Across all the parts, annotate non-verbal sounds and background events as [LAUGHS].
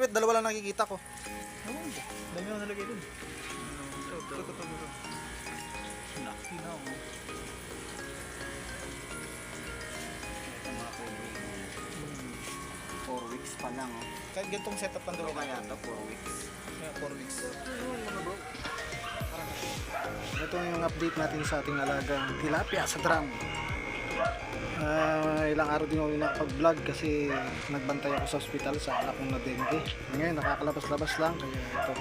squid, dalawa lang nakikita ko. Oo, dami na nalagay dun. Ito, ito, ito. Laki na, oh. Ito mga kuloy. Four weeks pa lang, oh. Kahit ganitong setup ng Ano dalawa kaya ito, four weeks? Yeah, 4 weeks. Ito yung update natin sa ating alagang tilapia sa drum. Ah, ilang araw din ako nakapag-vlog kasi nagbantay ako sa ospital sa anak kong na dengue. Ngayon nakakalabas-labas lang kaya ito.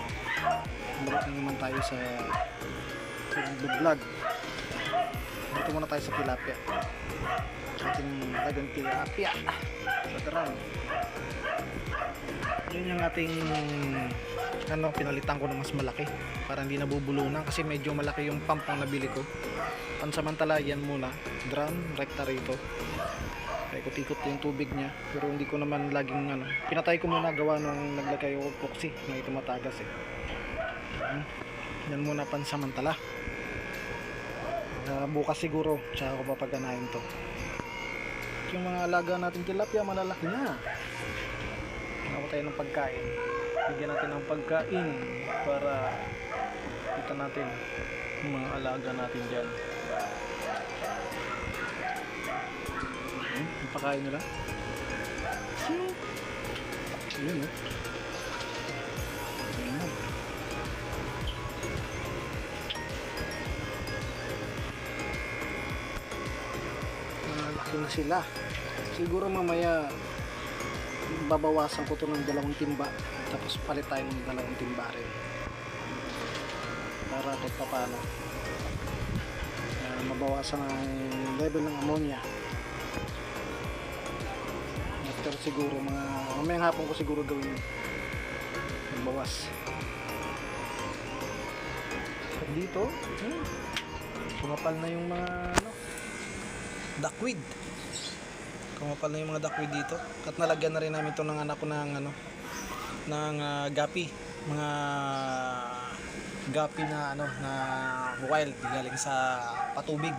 Balik na naman tayo sa vlog. Dito muna tayo sa tilapia. Ating alagang tilapia sa drum. Yun yung ating ano, pinalitan ko ng mas malaki para hindi nabubulunan kasi medyo malaki yung pump ang nabili ko. Pansamantala yan muna, drum, rekta rito. Paikot-ikot yung tubig niya pero hindi ko naman laging ano, pinatay ko muna gawa nung naglagay ako epoxy, may tumatagas eh. Hmm. Yan muna pansamantala. Ah, bukas siguro, tsaka ako papaganahin to. Yung mga alaga natin tilapia malalaki na. Ako tayo ng pagkain. Bigyan natin ng pagkain para kita natin mga alaga natin dyan. Hmm, yung pagkain nila. Ayun oh. Ayun. Malaki na sila. Siguro mamaya babawasan ko to ng dalawang timba. Tapos palit tayo ng dalawang timba rin. Para kahit pa paano uh, mabawasan ang level ng ammonia. After siguro mga mamayang hapon ko siguro gawin. Magbawas dito hmm, sumapal na yung mga ano duckweed kumapal na yung mga duckweed dito. At nalagyan na rin namin to ng anak ko ng ano ng ah, gapi. Mga gapi na ano na wild. Galing sa patubig.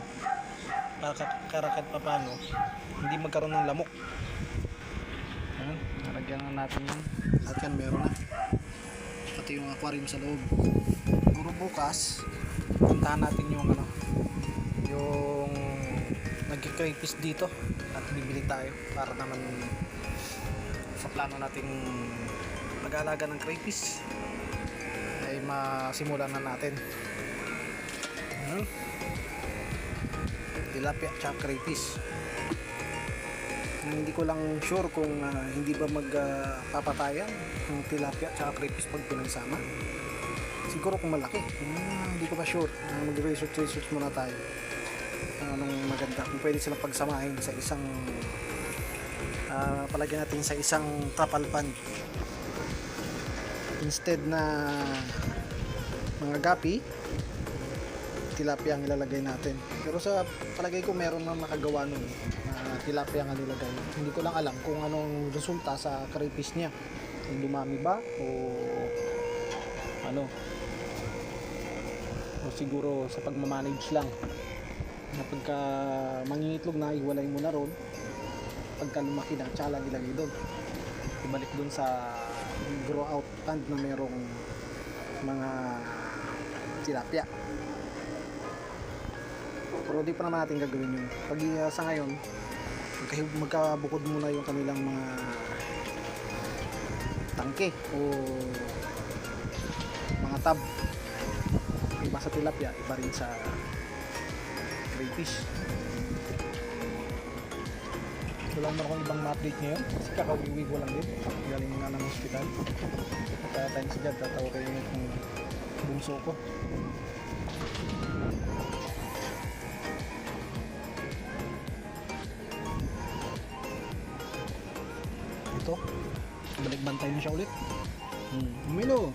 Para ka- karakat pa paano hindi magkaroon ng lamok. Ayan, nalagyan na natin yun. At yan meron na. Pati yung aquarium sa loob. Puro bukas puntahan natin yung ano yung nagkikrayfish dito bibili tayo para naman sa plano nating mag-alaga ng crayfish ay masimulan na natin. Hmm? tilapia at crayfish. Hindi ko lang sure kung ah, hindi ba magpapatayan ng tilapia at crayfish pag pinagsama. Siguro kung malaki. Hmm, hindi ko pa sure. Ah, mag-research research muna tayo kung anong maganda kung pwede silang pagsamahin sa isang ah, palagyan natin sa isang trapal pan instead na mga gapi tilapia ang ilalagay natin. Pero sa palagay ko meron na nakagawa nun na tilapia ang nilagay hindi ko lang alam kung anong resulta sa crayfish niya. Kung dumami ba o ano. O siguro sa pagmamanage lang na pagka mangingitlog na iwalay mo na ron. Pagka lumaki na tsaka lang ilagay doon. Ibalik doon sa grow out pond na merong mga tilapia. Pero di pa naman natin gagawin yun. Pag uh, sa ngayon magka- magkabukod muna yung kanilang mga tangke o mga tab. Iba sa tilapia iba rin sa crayfish wala naman akong ibang ma-update ngayon. Kasi kakawiwi ko lang din. Galing nga ng hospital. At uh, si Jad tatawa kayo yung bunso ko. Ito. Balik bantay na siya ulit. Hmm. Milo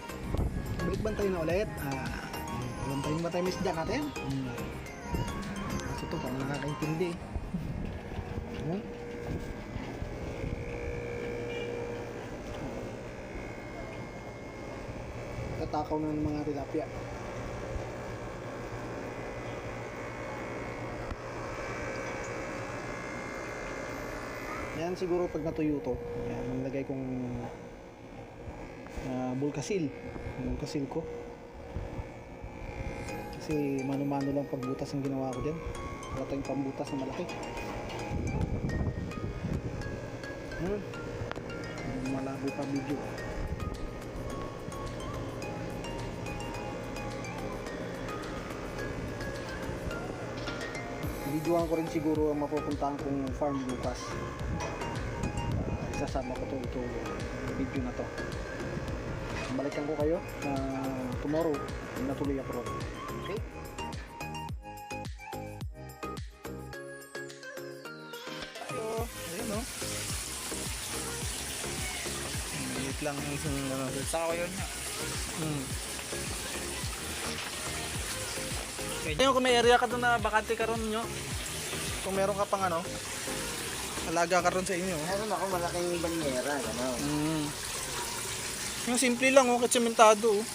balik bantay na ulit. Ah, bantay ba tayo miss Jack natin? Hmm. Eh Hmm? Tatakaw na ng mga tilapia. Yan siguro pag natuyo to. Yan, nilagay kong uh, bulkasil. Bulkasil ko. Kasi mano-mano lang pagbutas ang ginawa ko dyan. Wala tayong pambutas na malaki. Hmm. Malabo pa video. Videoan ko rin siguro ang mapupuntahan kong farm bukas. Uh, isasama ko to ito video na to. Balikan ko kayo na tomorrow natuloy ako. Okay? Lang yung isang ano. Saka ko yun. Hmm. Ngayon kung may area ka doon na bakante ka ron nyo. Kung meron ka pang ano, alaga ka ron sa inyo. Meron ako malaking banyera, gano'n. Mm. Yung simple lang oh, katsementado oh.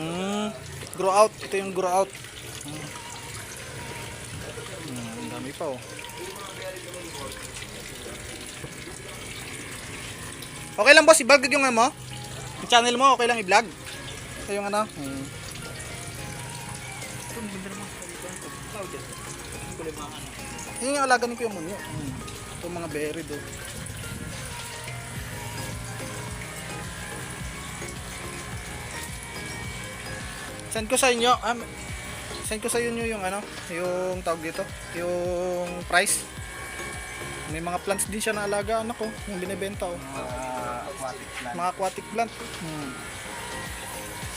Mm. Grow out, ito yung grow out. Mm. Mm, ang dami pa oh. Okay lang boss, i-vlog yung ano mo? Yung channel mo, okay lang i-vlog? Ito yung ano? Mm. Kulimahan. Yun yung alaga ni Kuya Munyo. Mm. Ito mga berry do. Send ko sa inyo, um, send ko sa inyo yung ano, yung tawag dito, yung price. May mga plants din siya na alaga anak ko, yung binebenta oh. Mga aquatic plant. Mga aquatic plant. Hmm.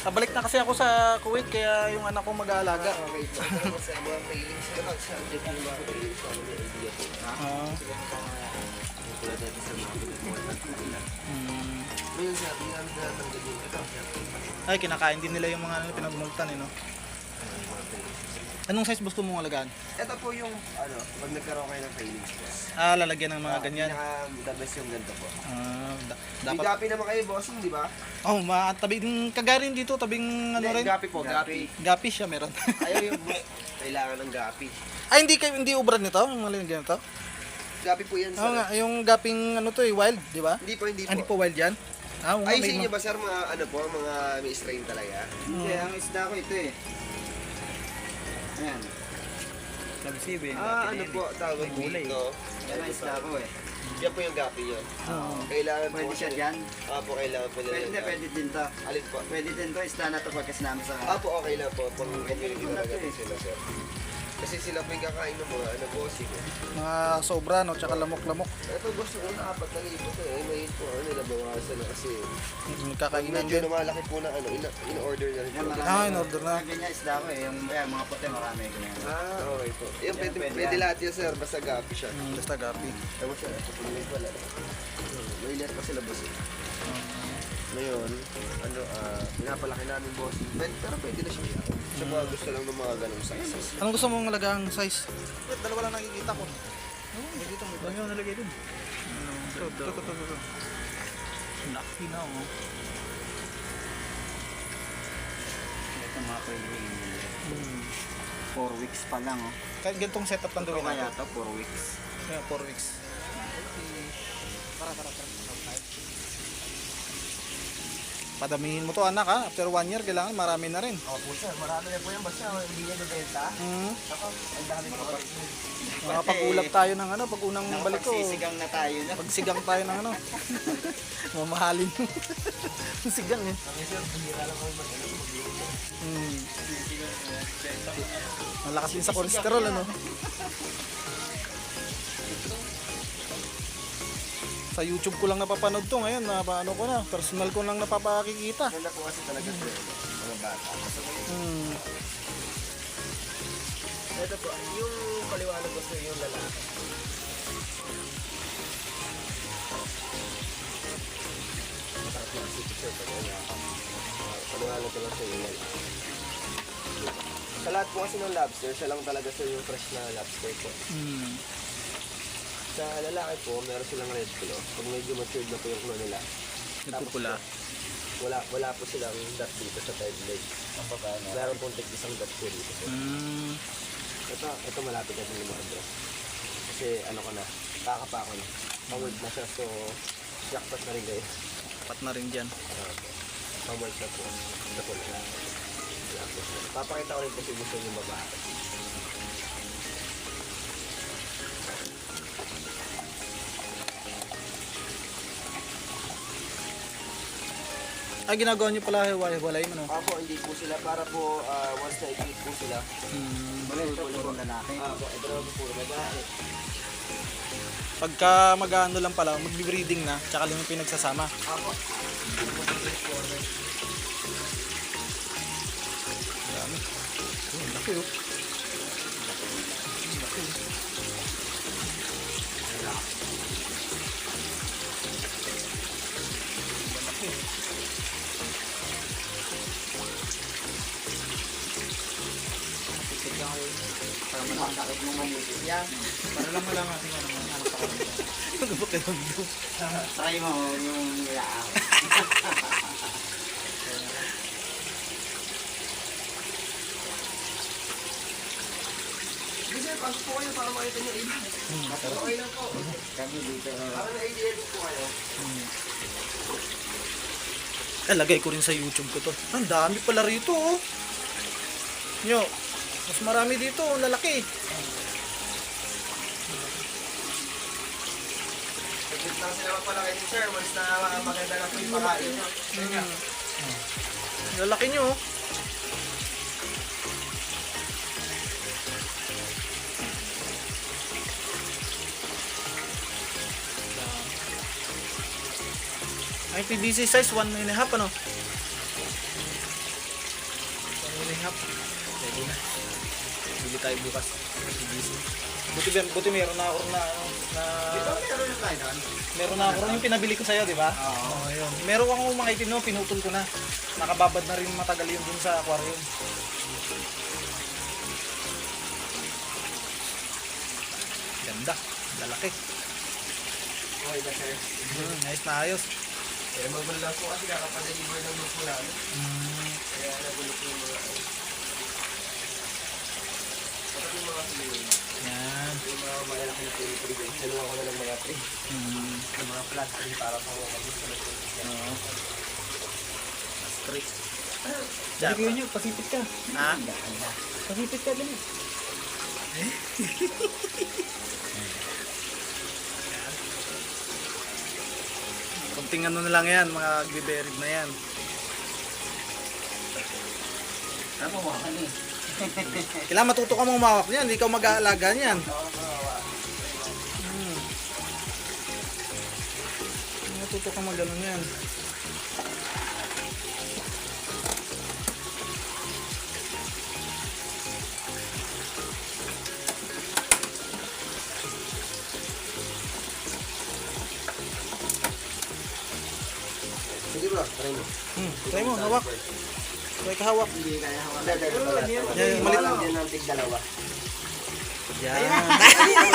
Pabalik na kasi ako sa Kuwait kaya yung anak ko mag-aalaga. Ito. Ay, kinakain din nila yung mga ano, pinagmultan eh, no? Anong size gusto mong alagaan? Ito po yung, ano, pag nagkaroon kayo ng feelings po. Ah, lalagyan ng mga ganyan. Pinaka the best yung ganito po. Ah, da- May dapat. gapi naman kayo, bossing, di ba? Oh, ma tabing kagarin dito, tabing ano Hindi, rin. Gapi po, gapi. Gapi siya meron. [LAUGHS] Ayaw yung boss. [LAUGHS] Kailangan ng gapi. Ay, hindi kayo hindi ubran nito, yung mga ganyan to. Gapi po yan, sir. Oo nga, yung gaping ano to, eh, wild, di ba? Hindi po, hindi Ah, Hindi po. po wild yan. Ah, oo nga, Ay, sa may inyo mga- ba, sir, mga ano po, mga may strain talaga? Hindi, ang isda ko ito eh. Ayan, eh. Ah, ano po, tawag Gulay. dito. yan ang isda ko eh. Yan po yung gapi yun. Oo. Kailangan po Pwede siya dyan. Ah, po, kailangan po nila. Pwede, gapi. pwede din to. Alin po? Pwede din to, isda na to pagkas namin sa... Ah, po, okay lang po. Pag community Wala talaga to eh. din sila, sir. Kasi sila po yung kakain ng mga ano, bossing. mga sobra, no, tsaka lamok-lamok. Ito, gusto ko na apat na libo to eh. May po, ano, nila bawasan na kasi. Mm, Pag Kakainan medyo din. lumalaki po na ano, in, in order na rin Yan. Ah, in order na. Yung ganyan isda ko eh. Yung ayan, mga puti marami ganyan. Ah, okay po. Yan, pwede, pwede lahat yan, sir. Basta gapi siya. Mm, basta gapi. Tapos siya, ito po yung pala. May ilan pa sila, boss. eh. Ngayon, ano, ah, pinapalaki namin boss. Pwede, pero pwede na siya. Siya mga gusto lang ng mga ganong sizes. Anong gusto mong alagang size? Wait, dalawa lang nakikita ko. May dito, may Ano yung nalagay dun? Ito, ito, ito, ito, ito. Laki na oh. Ito mga pwede Hmm. 4 weeks pa lang oh. Kahit ganitong setup lang Ito gawin kaya natin. to, 4 weeks. Kaya 4 weeks. Tara, tara, tara. Padamihin mo to anak ha. After 1 year, kailangan marami na rin. Ako po sir, marami na po yan. Basta hindi niya nabenta. Hmm. Ako, ang dami ko pa. Makapag-ulap tayo ng ano, pag unang balik ko. Nakapagsigang na tayo na. Pagsigang tayo ng ano. [LAUGHS] Mamahalin. [LAUGHS] Sigang eh. Hmm. Malakas din sa kolesterol ano. [LAUGHS] Sa YouTube ko lang napapanood to ngayon, na ano ko na, personal ko lang napapakikita. Ganda po kasi talaga sir. Mga bata. Hmm. Ito po, yung paliwanag ko sir, yung lalaki. Wala ka. Ah, Paliwanag ko lang sir yung lalaki. Sa lahat po kasi ng lobster, siya lang talaga sir yung fresh na lobster po. Hmm. Sa lalaki po, meron silang red claw. Pag medyo matured na po yung claw nila. Nagpupula. Wala, wala po silang dot dito sa third leg. Ang baba na. Meron pong tig isang dot po dito. Hmm. Ito, ito malapit na din lumabas. Kasi kasi ano ko na, kakapa ko na. Pamult na siya, so yakpat na rin kayo. Pat na rin dyan. Uh, pamult na po. Ito po na. Papakita ko rin kasi gusto yung babae. Ay, ginagawa niyo pala hiwalay mo no? Ako, hindi po sila para po ah, once na i po sila. Hmm. Wala ito puro lalaki. Ako, ito naman po puro babae. Pagka mag-ano lang pala, magbe-breeding na, tsaka lang yung pinagsasama. Ako, Dami. Oh, laki oh. Ako. Para malakakit mo mamuti. Yan. Para lang wala nga ano pa kami. Ano ba kayo dito? Try mo yung. Hindi sir, pasok po kayo para makita niyo iba. Okay lang po. Kami dito. Para na-idea din po kayo. Eh, lagay ko rin sa YouTube ko to. Ang dami pala rito, oh. Nyo, mas marami dito, oh, lalaki. Saglit lang sila magpalaki ni sir once na maganda na po yung pakain niyo. Lalaki nyo, oh. Ay, PVC size, 1 and a half, ano? 1 and a half. Pwede na. Bili tayo bukas. PVC. Buti, buti meron na ako na, na, ba meron na tayo doon? meron na ako yung pinabili ko sa'yo, di ba? Oo. yun. Meron akong mga itim no, pinutol ko na. Nakababad na rin matagal yun dun sa aquarium. Ganda. Lalaki. Okay na sir. Hmm, nice na ayos. Eh, magulo lang po kasi kakapa-deliver ng po namin. Hmm. Kaya nagulo po yung mga Kapag yung mga feeling, Yan. yung mga malalaki na pinipili, dalawa ko na ng mga tree. Hmm. Yung mga plastic para sa mga gusto na po. Oo. Straight. Dali ko nyo, pasipit ka. Ha? Pasipit ka, dali. [LAUGHS] Kunting ano na lang yan, mga agri-buried na yan. Ano mo? Ano eh? Kailangan matuto ka mong umawak niyan, hindi ka mag-aalaga niyan. Hmm. Matuto ka mag ano niyan. Sige bro, try mo. Hmm, try mo, hawak. Try ka hawak. Hindi kaya hawakan. Hindi, hindi, hindi. Yan, yung malit- Walang din ng tig dalawa. Yan. Hindi mo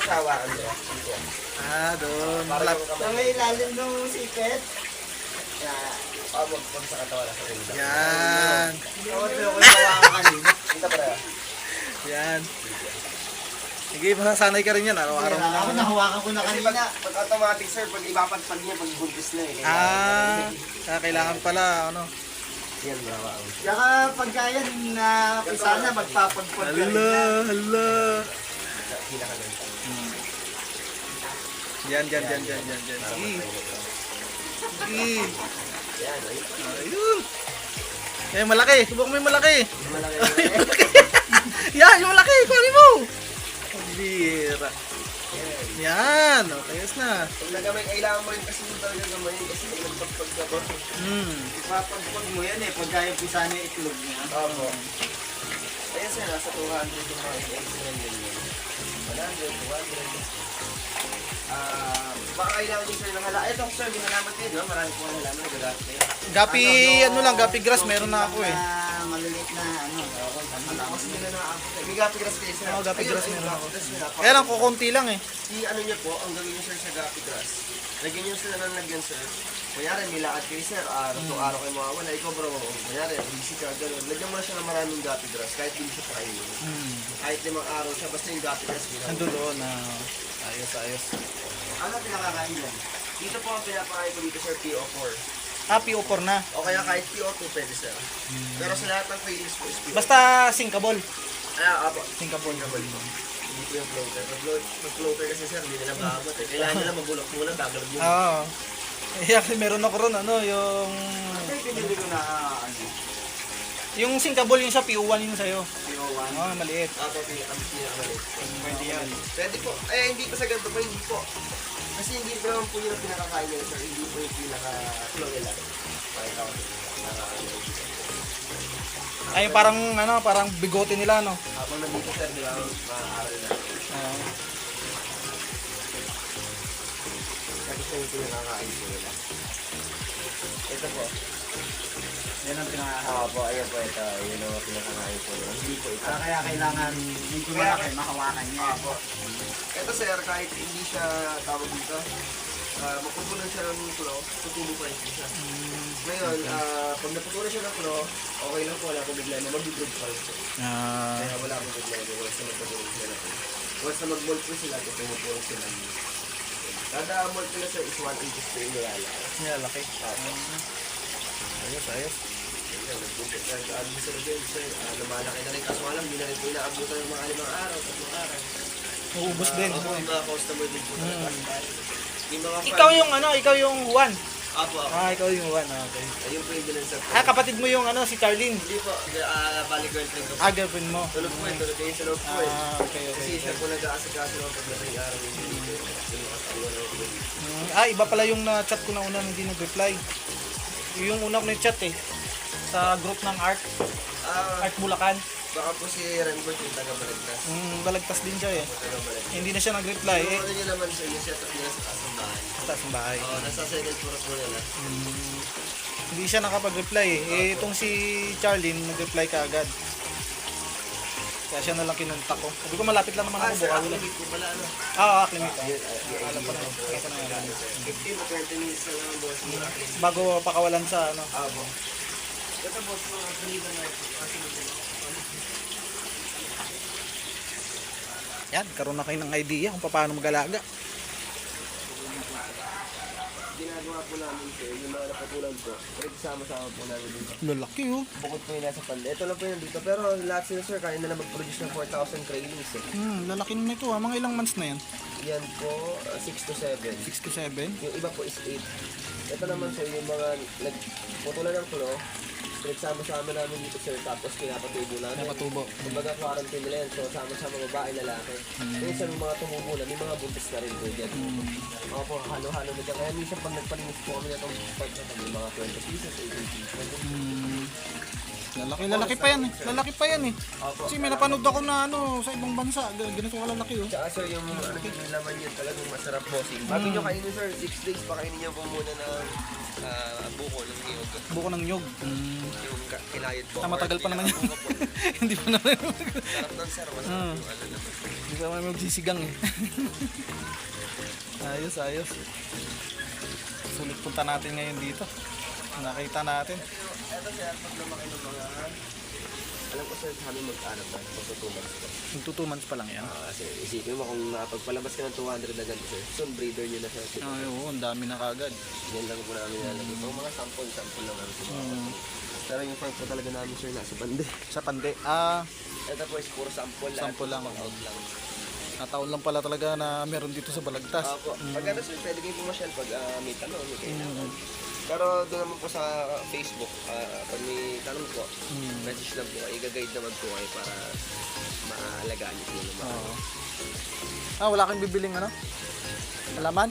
masawakan. Bro. Ah, doon. Para Malap. yung Sa may ilalim ng sikit. Kaya, pabog po sa katawan. Yan. Rin? Yan. Sige, masasanay ka rin yan. Araw-araw mo Ako na. nahawakan ko na Kasi kanina. pag, pag automatic sir, pag ipapadpad niya, pag buntis na eh. Kaya, Ah, kaya kailangan pala, ano. Yan, bravo. Saka pagka yan na pisa na magpapagpag ka rin Hala, yan. hala. Pinakaganda. Yan, yan, yan, yan, yan, yan. Sige. Sige. Yan, ay. Ayun. Eh, malaki. Subok mo yung malaki. [LAUGHS] Malaki. Yan, yung malaki. Kunin mo. Bira. Yan. Okay, ayos na. Pag nagamay, kailangan mo rin kasi yung talaga gamayin kasi may nagpagpag na ba. Hmm. Ipapagpag mo yan eh. Pagka yung pisa yung itlog niya. Opo. Ayan sir, nasa 200 yung mga eggs na ganyan. 100, 200. Ah, baka kailangan din sir ng hala. Ito sir, binalamat kayo, di ba? Marami po ang halaman, gagamit kayo. Gapi, ano lang, gapi grass, meron na ako eh. Maliliit na ano. Kasi nila nakaabot. eh. May gapi grass kayo sir. Oo, Ayun, grass meron ako. Kaya lang, kukunti lang eh. I ano niyo po, ang gawin niyo sir sa gapi grass. Lagyan niyo sila ng lagyan sir. Kunyari, may lakad kayo sir, araw to araw kayo mawawala. Ikaw bro, kunyari, busy ka, gano'n. Lagyan mo na siya ng maraming gapi grass, kahit hindi siya kayo. Hmm. Kahit limang araw siya, basta yung gapi grass. Nandun doon na ayos, ayos. Ano pinakakain yan? Dito po ang pinapakain ko dito sir, PO4. Ah, PO4 na. O kaya kahit PO2 pwede sir. Pero sa lahat ng failings po is PO4. Basta sinkable. Ah, apo. Sinkable. Sinkable po. Hindi po yung floater. Pag float- pag floater kasi sir, hindi nila maabot eh. Kailangan nila magulok muna bago nag Oo. Eh, actually, meron ako ron, ano, yung... Yung pinili ko na ano, Yung sinkable yung sa PO1 yung sa'yo. PO1. Oo, maliit. Apo, ang pinakamalit. Pwede yan. Pwede po. Eh, hindi pa sa ganito po, hindi po. Kasi hindi po naman po yun ang pinakakain nila sir. Hindi po yung pinaka-flow nila. Pakita ko. Pinaka- Ay, parang, ano, parang bigote nila, no? Habang nandito sir, di ba, maaaral na. Oo. Kasi siya yung pinakakain po nila. Ito po. Yan ang pinaka... Oo po, ayan po ito. Yun ang pinakakain po nila. Hindi po ito. Ah, kaya kailangan medyo malaki, makawakan niya. Apo. Ito sir, kahit hindi siya tawag dito, uh, mapupunan siya ng flow, tutubo pa rin siya. Ngayon, ah, pag naputulan siya ng flow, okay lang po, wala pong problema, mag-improve pa rin siya. Ah, Kaya wala pong problema once na magpatuloy sila na po. Once na mag-mold po sila, ito pumupulong sila. Kada mold nila sir is 180 spray nilala. yeah, laki. Ayos, ayos. Ayan, nag-bumpit na nag-aabot sila din sir. Ah, lumalaki na rin, kaso lang, hindi na rin po inaabutan ng mga limang araw, tatlong araw. Uubos din. Ako, yung mga customer din po. Yung mga Ikaw yung, ano, ikaw yung Juan. Apo, ako. Ah, ikaw yung Juan. Ah, okay. Ayun po yung bilan sa Ah, kapatid mo yung, ano, si Charlene. Hindi po, ah, bali girlfriend ko po. Ah, girlfriend mo. Tulog po eh, tulog kayo sa loob po eh. Ah, okay, Kasi okay. siya po nag-aasikaso ng pagdating araw yung dito. Na. Mm, Ah, iba pala yung na-chat ko na una hindi nag-reply. Yung una ko na-chat eh. Sa group ng Art, Ah, Art Bulacan. baka po si Renbert yung taga-balagtas. Mm, balagtas din siya eh. Taga-balagtas. Hindi na siya nag-reply eh. ano nyo naman sir, yung setup nila sa kasang bahay. Sa taas ng bahay. Oo, nasa second floor po nila. Mm, hindi siya nakapag-reply eh. Eh, itong si Charlene, nag-reply ka agad. Kaya siya na lang kinuntak ko. Sabi ko malapit lang naman Ah, ako sir, buka ako ulan. po pala ano. Ah, ah. Ayun, ah, yung Alam ko na. Alam ko na yan. 15 to 20 minutes na lang ang boss mo. Bago pakawalan sa ano. Ah, po. Ito boss mo, pilihan na ito. Yan, karoon na kayo ng idea kung paano mag-alaga. ginagawa po namin sir, yung mga napatulan po, nagsama-sama po namin dito. Lalaki oh. Bukod po yung nasa panda. Ito lang po yung dito. Pero lahat sila sir, kaya nila mag-produce ng 4,000 trailings eh. Hmm, lalaki na ito ah. Mga ilang months na yan? Yan po, 6 to 7. 6 to 7? Yung iba po is 8. Ito naman sir, yung mga nagputulan ng kulo, pinagsama-sama namin dito sir, tapos pinapatubo namin. Napatubo. Kumbaga quarantine nila yan, so sama-sama babae, lalaki. Minsan yung mga tumubo na, may mga buntis na rin po dyan. Mga po, halo-halo na dyan. Kaya minsan pag nagpalinis po kami na itong part na mga 20 pieces, 18 pieces. Hmm. Lalaki, lalaki pa yan eh. Lalaki pa yan eh. Opo. Kasi may napanood ako na ano sa ibang bansa. G- Ganito kalalaki oh. Tsaka sir, yung ano yung laman yun talagang masarap bossing. Bago nyo kainin sir, 6 days pa kainin nyo po muna ng ah, buko ng niyog. Buko ng nyog. Hmm. Yung ka- kinayod po. Ah, matagal pa naman po. [LAUGHS] Hindi pa naman. Sarap nun sir, masarap Hmm. yung ano naman. Hindi pa naman magsisigang eh. [LAUGHS] ayos, ayos. Sulit punta natin ngayon dito. Nakita natin. Eto sir, pag lumaki ng mga alam ko sir, sa amin mag-anak na, magtutuman sila. Yung 2 months pa lang yan. Ah, kasi isipin mo kung nakapagpalabas ka ng 200 na ganito sir, soon breeder nyo na sir. Ay, oo, ang dami na kagad. Yan lang po namin nalagay. So, mga sample, sample lang namin. Hmm. Pero yung farm po talaga namin sir, nasa bande. Sa pande. Ah, Ito po is puro sample lang. Sample lang. Out lang. nataon lang pala talaga na meron dito sa Balagtas. Opo. Pag ano sir, pwede kayo pumasyal pag ah, may tanong, may kailangan. Mm. Pero doon naman po sa Facebook, ah, pag may tanong po, Mm. message lang po kayo, i-guide naman po kayo para maalagaan niyo po naman. Oo. Ah, wala kang bibiling ano? Halaman?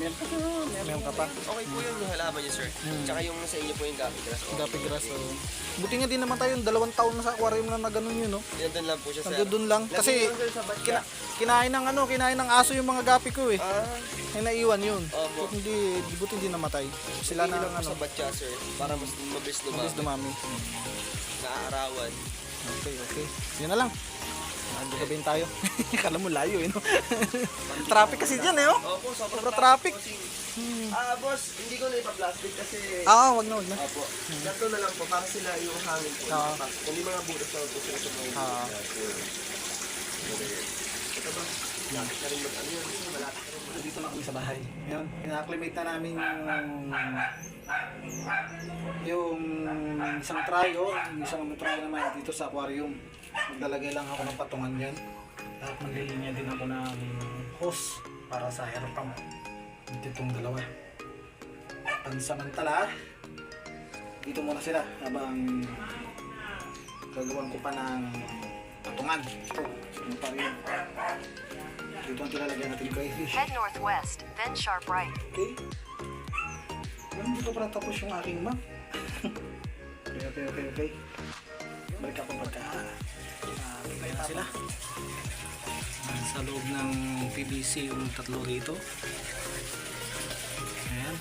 Meron pa sir. Meron ka pa? Okay po yun yung halaman niyo sir. Mm. Tsaka yung sa inyo po yung gapi grass. Gapi grass. Oh. Buti nga din naman tayo, dalawang taon na sa aquarium na na ganun yun, no? Yan doon lang po siya sir. Nandun dun lang. Kasi kina, kinain ng ano, kinain ng aso yung mga gapi ko eh. Ah, Ay naiwan yun. Opo. Buti hindi, buti hindi namatay. Sila na ano, sa batya sir, para mas mabilis mabilis dumami. dumami. Naaarawan. Okay, okay. Yun na lang. Ando sabihin tayo. Kala mo layo eh, no? [LAUGHS] traffic kasi dyan eh, oh. Opo, sobrang Sobrang traffic. bossing. Ah, boss, hindi ko na ipa-plastic kasi... Ah, wag na, wag na. Opo. Ganito na lang po, para sila yung hangin po. Oo. Napapasok. Kung may mga butas na po sila sa mga Oo. Ito ba? Malapit na rin mag ano yun? Malapit na rin mag Dito na kami sa bahay. Yan, ina-acclimate na namin yung yung isang tryo, yung isang tryo naman dito sa aquarium. Maglalagay lang ako ng patungan yan. At maglilinya din ako ng hose para sa air pump. Itong dalawa. Pansamantala, dito muna sila habang gagawan ko pa ng patungan. Ito, yung aquarium. Dito ang tilalagyan natin yung crayfish. Head northwest, then sharp right. Okay. Ganun dito pala tapos yung aking map. [LAUGHS] okay, okay, okay, okay. Balik ako pagka sila. Sa loob ng PVC yung tatlo rito. Ayan.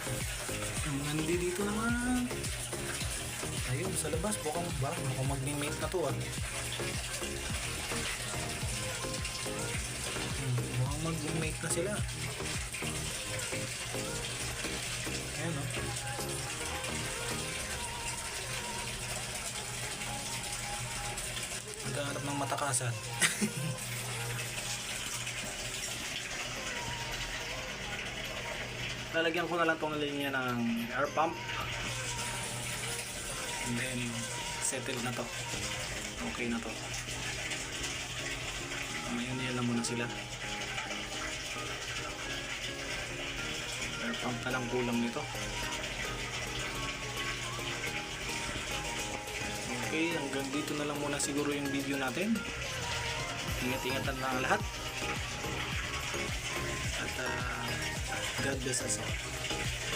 Mga hindi dito naman. Ayun, sa labas. Bukang ba? Mukhang mag-mate na to ah. Hmm, na sila. Naghahanap ng matakasan. [LAUGHS] Lalagyan ko na lang tong linya ng air pump. And then, settled na to. Okay na to. Ngayon yan na muna sila. Air pump na lang kulang nito. Okay, hanggang dito na lang muna siguro yung video natin. Ingat-ingatan na ang lahat. At ah, God bless us all.